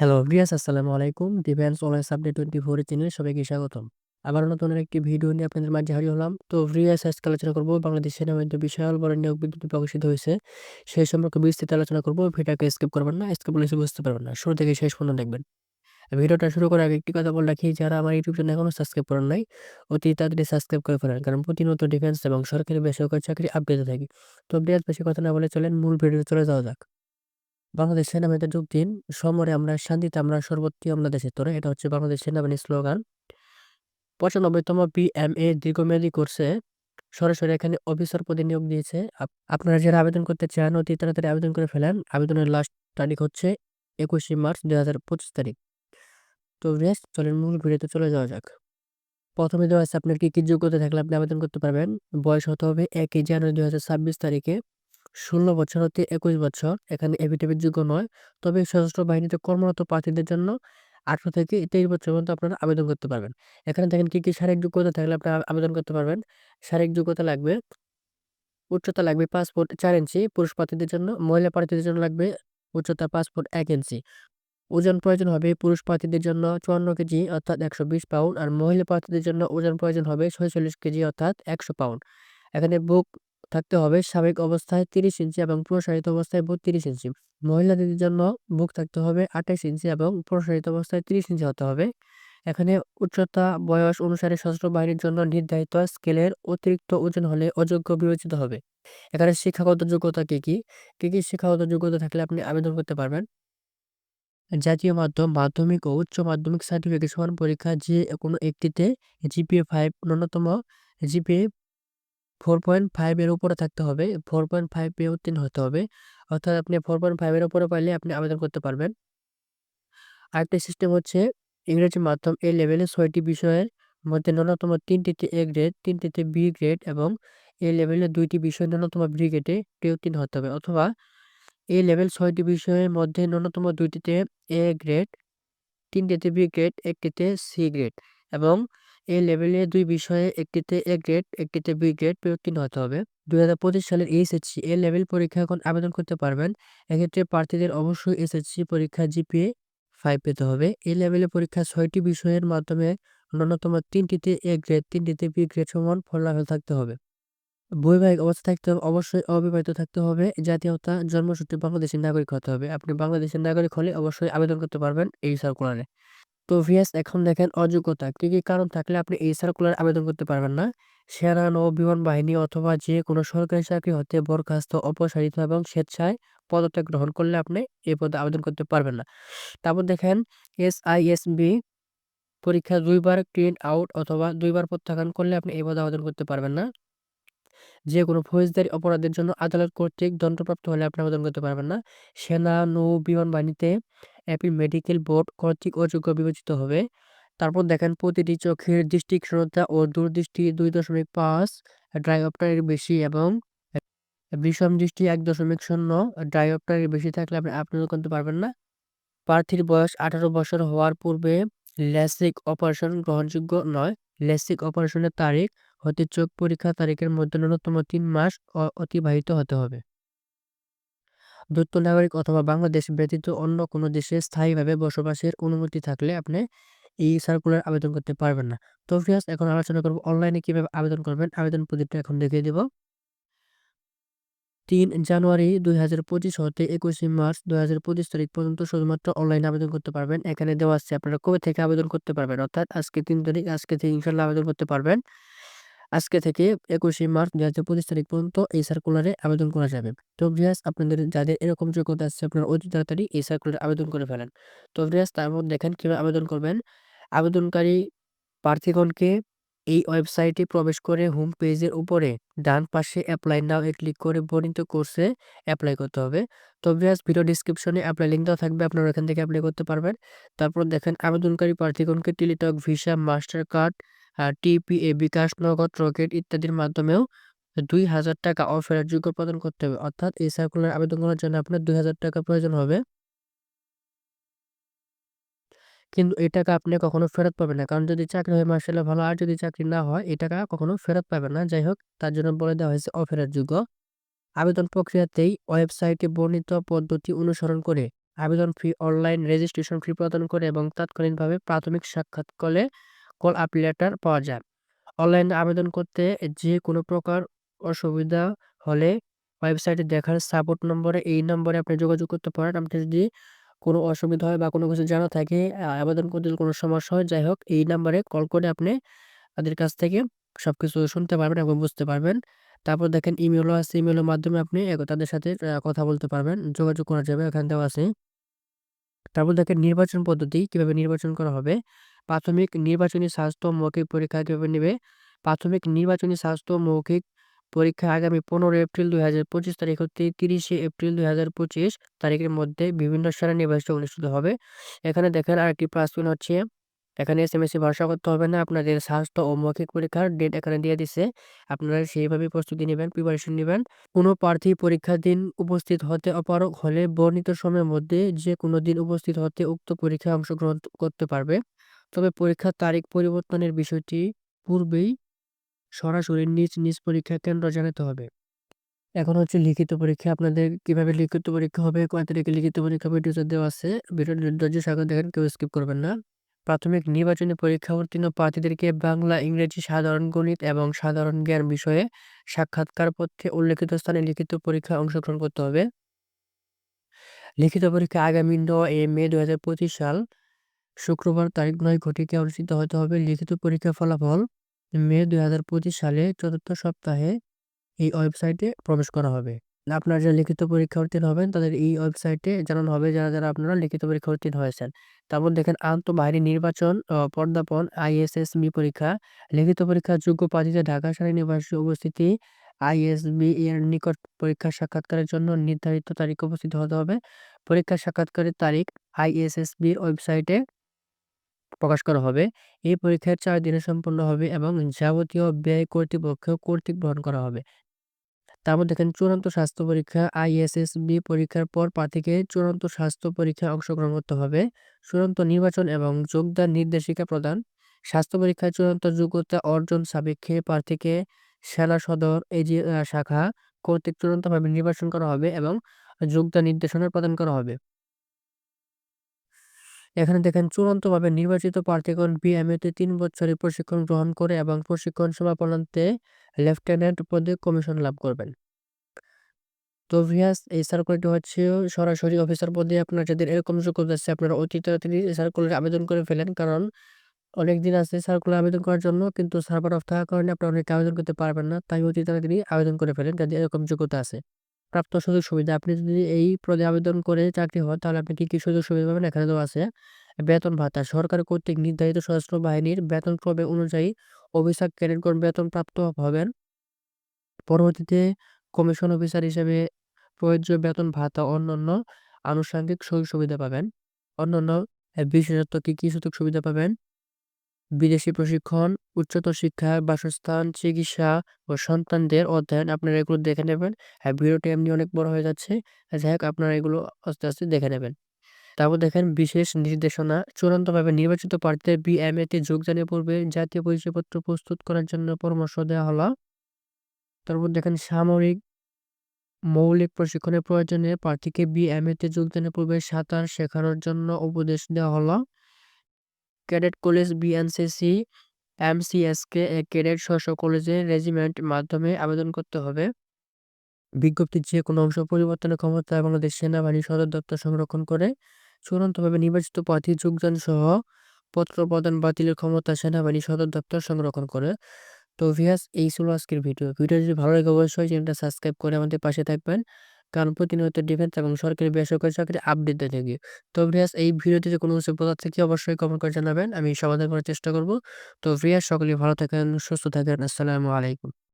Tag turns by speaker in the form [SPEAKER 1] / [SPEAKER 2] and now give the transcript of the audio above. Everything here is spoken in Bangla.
[SPEAKER 1] হ্যালো ভিয়াস আসসালামু আলাইকুম defence online update twenty four চ্যানেলে সবাইকে স্বাগতম আবার নতুন একটি ভিডিও নিয়ে আপনাদের মাঝে হারিয়ে হলাম তো ভিয়াস আজকে আলোচনা করবো বাংলাদেশ সেনাবাহিনীতে বিশাল বড় নিয়োগ বিজ্ঞপ্তি প্রকাশিত হয়েছে সেই সম্পর্কে বিস্তৃত আলোচনা করবো ভিডিওকে স্কিপ করবেন না স্কিপ করলে বুঝতে পারবেন না শুরু থেকে শেষ পর্যন্ত দেখবেন ভিডিওটা শুরু করার আগে একটি কথা বলে রাখি যারা আমার ইউটিউব চ্যানেল এখনও সাবস্ক্রাইব করেন নাই অতি তাড়াতাড়ি সাবস্ক্রাইব করে ফেলেন কারণ প্রতিনিয়ত ডিফেন্স এবং সরকারি বেসরকারি চাকরি আপডেট থাকি তো আপনি বেশি কথা না বলে চলেন মূল ভিডিও চলে যাওয়া যাক বাংলাদেশ সেনাবাহিনীতে যোগ দিন সমরে আমরা শান্তিতে আমরা আমরা দেশের তোরে এটা হচ্ছে বাংলাদেশ সেনাবাহিনীর স্লোগান পঁচানব্বইতম এম এ দীর্ঘমেয়াদী কোর্সে সরাসরি এখানে অফিসার পদে নিয়োগ দিয়েছে আপনারা যারা আবেদন করতে চান অতি তাড়াতাড়ি আবেদন করে ফেলেন আবেদনের লাস্ট তারিখ হচ্ছে একুশে মার্চ দু হাজার পঁচিশ তারিখ তো বেশ চলেন মূল ভিডিওতে চলে যাওয়া যাক প্রথমে দেওয়া আছে আপনার কি কি যোগ্যতা থাকলে আপনি আবেদন করতে পারবেন বয়স হতে হবে একই জানুয়ারি দু হাজার ছাব্বিশ তারিখে ষোলো বছর হতে একুশ বছর এখানে এফিডেভিট যোগ্য নয় তবে সশস্ত্র বাহিনীতে কর্মরত প্রার্থীদের জন্য আঠারো থেকে তেইশ বছর পর্যন্ত আপনারা আবেদন করতে পারবেন এখানে দেখেন কী কী শারীরিক যোগ্যতা থাকলে আপনারা আবেদন করতে পারবেন শারীরিক যোগ্যতা লাগবে উচ্চতা লাগবে পাঁচ চার ইঞ্চি পুরুষ প্রার্থীদের জন্য মহিলা প্রার্থীদের জন্য লাগবে উচ্চতা পাঁচ এক ইঞ্চি ওজন প্রয়োজন হবে পুরুষ প্রার্থীদের জন্য চুয়ান্ন কেজি অর্থাৎ একশো বিশ পাউন্ড আর মহিলা প্রার্থীদের জন্য ওজন প্রয়োজন হবে ছয়চল্লিশ কেজি অর্থাৎ একশো পাউন্ড এখানে বুক থাকতে হবে স্বাভাবিক অবস্থায় তিরিশ ইঞ্চি এবং প্রসারিত অবস্থায় বত্রিশ ইঞ্চি মহিলাদের জন্য বুক থাকতে হবে আঠাশ ইঞ্চি এবং প্রসারিত অবস্থায় তিরিশ ইঞ্চি হতে হবে এখানে উচ্চতা বয়স অনুসারে সশস্ত্র বাহিনীর জন্য নির্ধারিত স্কেলের অতিরিক্ত ওজন হলে অযোগ্য বিবেচিত হবে এখানে শিক্ষাগত যোগ্যতা কী কী কী কী শিক্ষাগত যোগ্যতা থাকলে আপনি আবেদন করতে পারবেন জাতীয় মাধ্যম মাধ্যমিক ও উচ্চ মাধ্যমিক সার্টিফিকেশন পরীক্ষা যে কোনো একটিতে জিপিএ ফাইভ ন্যূনতম জিপিএ ফোর পয়েন্ট ফাইভের উপরে থাকতে হবে ফোর পয়েন্ট ফাইভ পেয়ে উত্তীর্ণ হতে হবে অর্থাৎ আপনি ফোর পয়েন্ট ফাইভের উপরে পাইলে আপনি আবেদন করতে পারবেন আরেকটা সিস্টেম হচ্ছে ইংরেজি মাধ্যম এ লেভেলে ছয়টি বিষয়ের মধ্যে ন্যূনতম তিনটিতে এ গ্রেড তিনটিতে বি গ্রেড এবং এ লেভেলে দুইটি বিষয় ন্যূনতম বি গ্রেডে টি উত্তীর্ণ হতে হবে অথবা এ লেভেল ছয়টি বিষয়ের মধ্যে ন্যূনতম দুইটিতে এ গ্রেড তিনটিতে বি গ্রেড একটিতে সি গ্রেড এবং এই লেভেলে দুই বিষয়ে একটিতে এ গ্রেড একটিতে বি গ্রেড উত্তীর্ণ হতে হবে দুই হাজার পঁচিশ সালের এইচএসসি এ লেভেল পরীক্ষা এখন আবেদন করতে পারবেন এক্ষেত্রে প্রার্থীদের অবশ্যই এসএসসি পরীক্ষা জিপিএ ফাইভ পেতে হবে এ লেভেলে পরীক্ষা ছয়টি বিষয়ের মাধ্যমে ন্যূনতম তিনটিতে এ গ্রেড তিনটিতে বি গ্রেড সমান ফলাফল থাকতে হবে বৈবাহিক অবস্থা থাকতে হবে অবশ্যই অবিবাহিত থাকতে হবে জাতীয়তা জন্মসূত্রে বাংলাদেশের নাগরিক হতে হবে আপনি বাংলাদেশের নাগরিক হলে অবশ্যই আবেদন করতে পারবেন এই সার্কুলারে তো ভিএস এখন দেখেন অযোগ্যতা কী কী কারণ থাকলে আপনি এই সার্কুলার আবেদন করতে পারবেন না সেনা নৌ বিমান বাহিনী অথবা যে কোনো সরকারি চাকরি হতে বরখাস্ত অপসারিত এবং স্বেচ্ছায় পদত্যাগ গ্রহণ করলে আপনি এই পদে আবেদন করতে পারবেন না তারপর দেখেন এসআইএসবি পরীক্ষা দুইবার ক্লিন আউট অথবা দুইবার প্রত্যাখ্যান করলে আপনি এই পদে আবেদন করতে পারবেন না যে কোনো ফৌজদারি অপরাধের জন্য আদালত কর্তৃক দণ্ডপ্রাপ্ত হলে আপনি আবেদন করতে পারবেন না সেনা নৌ বিমান বাহিনীতে অ্যাপিল মেডিকেল বোর্ড কর্তৃক অযোগ্য বিবেচিত হবে তারপর দেখেন প্রতিটি চোখের দৃষ্টিক্ষীণতা ও দূরদৃষ্টি দুই দশমিক পাঁচ ড্রাইঅপটারের বেশি এবং বিষম দৃষ্টি এক দশমিক শূন্য ড্রাইঅপটারের বেশি থাকলে আপনি আপনার করতে পারবেন না প্রার্থীর বয়স আঠারো বছর হওয়ার পূর্বে ল্যাসিক অপারেশন গ্রহণযোগ্য নয় লেসিক অপারেশনের তারিখ হতে চোখ পরীক্ষা তারিখের মধ্যে ন্যূনতম তিন মাস অতিবাহিত হতে হবে দ্রুত নাগরিক অথবা বাংলাদেশ ব্যতীত অন্য কোনো দেশে স্থায়ীভাবে বসবাসের অনুমতি থাকলে আপনি এই সার্কুলার আবেদন করতে পারবেন না তো ফিয়াস এখন আলোচনা করব অনলাইনে কীভাবে আবেদন করবেন আবেদন পদ্ধতিটা এখন দেখিয়ে দেব তিন জানুয়ারি দুই হাজার পঁচিশ হতে একুশে মার্চ দুই হাজার পঁচিশ তারিখ পর্যন্ত শুধুমাত্র অনলাইনে আবেদন করতে পারবেন এখানে দেওয়া আছে আপনারা কবে থেকে আবেদন করতে পারবেন অর্থাৎ আজকে তিন তারিখ আজকে থেকে ইনশাল্লাহ আবেদন করতে পারবেন আজকে থেকে একুশে মার্চ দু হাজার পঁচিশ তারিখ পর্যন্ত এই সার্কুলারে আবেদন করা যাবে তো ভিয়াস আপনাদের যাদের এরকম যোগ্যতা আছে আপনার অতি তাড়াতাড়ি এই সার্কুলারে আবেদন করে ফেলেন তো ভিয়াস মধ্যে দেখেন কীভাবে আবেদন করবেন আবেদনকারী প্রার্থীগণকে এই ওয়েবসাইটে প্রবেশ করে হোম পেজের উপরে ডান পাশে অ্যাপ্লাই নাও এ ক্লিক করে বর্ণিত কোর্সে অ্যাপ্লাই করতে হবে তো ভিয়াস ভিডিও ডিসক্রিপশনে অ্যাপ্লাই লিঙ্ক দেওয়া থাকবে আপনারা এখান থেকে অ্যাপ্লাই করতে পারবেন তারপর দেখেন আবেদনকারী প্রার্থীগণকে টেলিটক ভিসা মাস্টার কার্ড টিপিএ বিকাশ নগদ রকেট ইত্যাদির মাধ্যমেও দুই হাজার টাকা অফেরার যোগ্য প্রদান করতে হবে অর্থাৎ এই সার্কুলার আবেদন করার জন্য আপনার দুই হাজার টাকা প্রয়োজন হবে কিন্তু এই টাকা আপনি কখনো ফেরত পাবেন না কারণ যদি চাকরি হয় মার্শাল ভালো আর যদি চাকরি না হয় এই টাকা কখনো ফেরত পাবেন না যাই হোক তার জন্য বলে দেওয়া হয়েছে অফেরার যোগ্য আবেদন প্রক্রিয়াতেই ওয়েবসাইটে বর্ণিত পদ্ধতি অনুসরণ করে আবেদন ফি অনলাইন রেজিস্ট্রেশন ফি প্রদান করে এবং তাৎক্ষণিকভাবে প্রাথমিক সাক্ষাৎকালে কল আপ লেটার পাওয়া যায় অনলাইনে আবেদন করতে যে কোনো প্রকার অসুবিধা হলে ওয়েবসাইটে দেখার সাপোর্ট নম্বরে এই নম্বরে আপনি যোগাযোগ করতে পারেন আপনি যদি কোনো অসুবিধা হয় বা কোনো কিছু জানা থাকে আবেদন করতে কোনো সমস্যা হয় যাই হোক এই নাম্বারে কল করে আপনি তাদের কাছ থেকে সব কিছু শুনতে পারবেন এবং বুঝতে পারবেন তারপর দেখেন ইমেলও আছে ইমেলের মাধ্যমে আপনি তাদের সাথে কথা বলতে পারবেন যোগাযোগ করা যাবে এখান থেকেও আছে তারপর দেখেন নির্বাচন পদ্ধতি কিভাবে নির্বাচন করা হবে প্রাথমিক নির্বাচনী স্বাস্থ্য মৌখিক পরীক্ষা কীভাবে নেবে প্রাথমিক নির্বাচনী স্বাস্থ্য মৌখিক পরীক্ষা আগামী পনেরো এপ্রিল দুই হাজার পঁচিশ তারিখ হতে তিরিশে এপ্রিল দুই হাজার পঁচিশ তারিখের মধ্যে বিভিন্ন স্থানে নির্বাচন অনুষ্ঠিত হবে এখানে দেখেন আরেকটি প্রাসপিন হচ্ছে এখানে এস এম এসি ভরসা করতে হবে না আপনাদের স্বাস্থ্য ও মৌখিক পরীক্ষার ডেট এখানে দিয়ে দিছে আপনারা সেইভাবে প্রস্তুতি নেবেন প্রিপারেশন নেবেন কোনো প্রার্থী পরীক্ষার দিন উপস্থিত হতে অপারক হলে বর্ণিত সময়ের মধ্যে যে কোনো দিন উপস্থিত হতে উক্ত পরীক্ষায় অংশগ্রহণ করতে পারবে তবে পরীক্ষার তারিখ পরিবর্তনের বিষয়টি পূর্বেই সরাসরি নিজ নিজ পরীক্ষা কেন্দ্র জানাতে হবে এখন হচ্ছে লিখিত পরীক্ষা আপনাদের কিভাবে লিখিত পরীক্ষা হবে কয় তারিখে লিখিত পরীক্ষা ভিডিওতে দেওয়া আছে ভিডিও স্বাগত দেখেন কেউ স্কিপ করবেন না প্রাথমিক নির্বাচনী পরীক্ষা উত্তীর্ণ প্রার্থীদেরকে বাংলা ইংরেজি সাধারণ গণিত এবং সাধারণ জ্ঞান বিষয়ে সাক্ষাৎকার পথে উল্লেখিত স্থানে লিখিত পরীক্ষা অংশগ্রহণ করতে হবে লিখিত পরীক্ষা আগামী নয় মে দু সাল শুক্রবার তারিখ নয় ঘটিকে অনুষ্ঠিত হতে হবে লিখিত পরীক্ষা ফলাফল মে দুই হাজার পঁচিশ সালে চতুর্থ সপ্তাহে এই ওয়েবসাইটে প্রবেশ করা হবে আপনারা যারা লিখিত পরীক্ষা উত্তীর্ণ হবেন তাদের এই ওয়েবসাইটে জানানো হবে যারা যারা আপনারা লিখিত পরীক্ষা উত্তীর্ণ হয়েছেন তারপর দেখেন বাহিনী নির্বাচন পর্দাপন আইএসএসবি পরীক্ষা লিখিত পরীক্ষা যোগ্য পাঠিতে ঢাকা সারি ইউনিভার্সিটি উপস্থিতি আইএসবি এর নিকট পরীক্ষা সাক্ষাৎকারের জন্য নির্ধারিত তারিখ উপস্থিত হতে হবে পরীক্ষা সাক্ষাৎকারের তারিখ আইএসএসবির ওয়েবসাইটে প্রকাশ করা হবে এই পরীক্ষার চার দিনে সম্পন্ন হবে এবং যাবতীয় ব্যয় কর্তৃপক্ষ কর্তৃক বহন করা হবে তার মধ্যে এখানে চূড়ান্ত স্বাস্থ্য পরীক্ষা আইএসএসবি পরীক্ষার পর প্রার্থীকে চূড়ান্ত স্বাস্থ্য পরীক্ষায় অংশগ্রহণ করতে হবে চূড়ান্ত নির্বাচন এবং যোগদান নির্দেশিকা প্রদান স্বাস্থ্য পরীক্ষায় চূড়ান্ত যোগ্যতা অর্জন সাপেক্ষে প্রার্থীকে সেনা সদর এজি শাখা কর্তৃক চূড়ান্তভাবে নির্বাচন করা হবে এবং যোগদান নির্দেশনা প্রদান করা হবে এখানে দেখেন চূড়ান্তভাবে নির্বাচিত প্রার্থীগণ বিএমএতে তিন বছরের প্রশিক্ষণ গ্রহণ করে এবং প্রশিক্ষণ সমাপনান্তে লেফটেন্যান্ট পদে কমিশন লাভ করবেন তো ভিয়াস এই সার্কুলারটি হচ্ছে সরাসরি অফিসার পদে আপনার যাদের এরকম যোগ্যতা আছে আপনারা অতি তিনি সার্কুলারে আবেদন করে ফেলেন কারণ অনেক দিন আছে সার্কুলার আবেদন করার জন্য কিন্তু সার্ভার অফ থাকার কারণে আপনারা অনেকে আবেদন করতে পারবেন না তাই অতি তিনি আবেদন করে ফেলেন যাদের এরকম যোগ্যতা আছে প্রাপ্ত সুযোগ সুবিধা আপনি যদি এই পদে আবেদন করে চাকরি হন তাহলে আপনি কী কী সুযোগ সুবিধা পাবেন এখানে তো আছে বেতন ভাতা সরকার কর্তৃক নির্ধারিত সশস্ত্র বাহিনীর বেতন ক্রমে অনুযায়ী অফিসার ক্যাডেটগণ বেতন প্রাপ্ত হবেন পরবর্তীতে কমিশন অফিসার হিসেবে প্রযোজ্য বেতন ভাতা অন্যান্য আনুষঙ্গিক সুযোগ সুবিধা পাবেন অন্যান্য বিশেষত্ব কী কী সুযোগ সুবিধা পাবেন বিদেশি প্রশিক্ষণ উচ্চতর শিক্ষা বাসস্থান চিকিৎসা ও সন্তানদের অধ্যয়ন আপনারা এগুলো দেখে নেবেন হ্যাঁ ভিডিওটি এমনি অনেক বড় হয়ে যাচ্ছে যাই হোক আপনারা এগুলো আস্তে আস্তে দেখে নেবেন তারপর দেখেন বিশেষ নির্দেশনা চূড়ান্তভাবে নির্বাচিত প্রার্থীদের বিএমএতে যোগদানের পূর্বে জাতীয় পরিচয়পত্র প্রস্তুত করার জন্য পরামর্শ দেওয়া হলো তারপর দেখেন সামরিক মৌলিক প্রশিক্ষণের প্রয়োজনে প্রার্থীকে বিএমএতে যোগদানের পূর্বে সাঁতার শেখানোর জন্য উপদেশ দেওয়া হলো ক্যাডেট কলেজ বিএনসিসি এমসিএসকে ক্যাডেট শস্য কলেজে রেজিমেন্ট মাধ্যমে আবেদন করতে হবে বিজ্ঞপ্তির যে কোনো অংশ পরিবর্তনের ক্ষমতা বাংলাদেশ সেনাবাহিনী সদর দপ্তর সংরক্ষণ করে চূড়ান্তভাবে নির্বাচিত প্রার্থী যোগদান সহ পত্র প্রদান বাতিলের ক্ষমতা সেনাবাহিনী সদর দপ্তর সংরক্ষণ করে তো ভিয়াস এই ছিল আজকের ভিডিও ভিডিও যদি ভালো লাগে অবশ্যই চ্যানেলটা সাবস্ক্রাইব করে আমাদের পাশে থাকবেন কারণ প্রতিনিয়ত ডিফেন্স এবং সরকারি বেসরকারি চাকরি আপডেট দিয়ে থাকি তো ফ্রিয়াস এই ভিডিওতে কোনো কিছু পদার্থ থেকে অবশ্যই কমেন্ট করে জানাবেন আমি সমাধান করার চেষ্টা করব তো ফ্রিয়াস সকলে ভালো থাকেন সুস্থ থাকেন আসসালামু আলাইকুম